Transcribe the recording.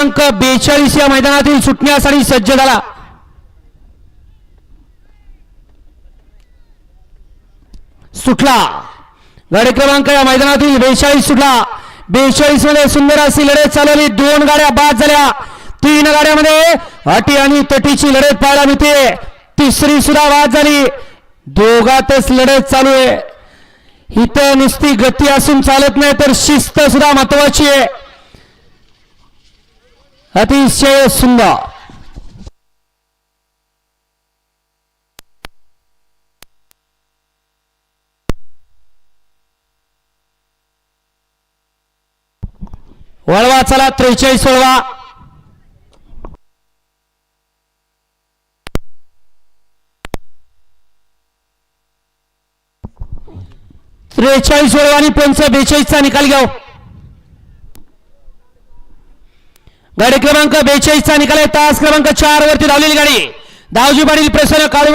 क्रमांक बेचाळीस या मैदानातील सुटण्यासाठी सज्ज झाला. सुटला. गाडी क्रमांक या मैदानातील बेचाळीस सुटला. बेचाळीसमध्ये सुंदर अशी लढत चालवली. दोन गाड्या बाद झाल्या. तीन गाड्यामध्ये अटी आणि तटीची लढत पाहायला मिळते. तिसरी सुद्धा बाद झाली. दोघातच लढत चालू आहे. इथं नुसती गती असून चालत नाही तर शिस्त सुद्धा महत्वाची आहे. अतिशय सुंदर वळवा चला त्रेचाळीस वळवा. त्रेचाळीस वळवा आणि पंच बेचाळीसचा निकाल घेऊ. गाडी क्रमांक बेचाळीसचा निकाल आहे. तास क्रमांक चार वरती धावलेली गाडी. दावजी पाटील प्रसन्न काळू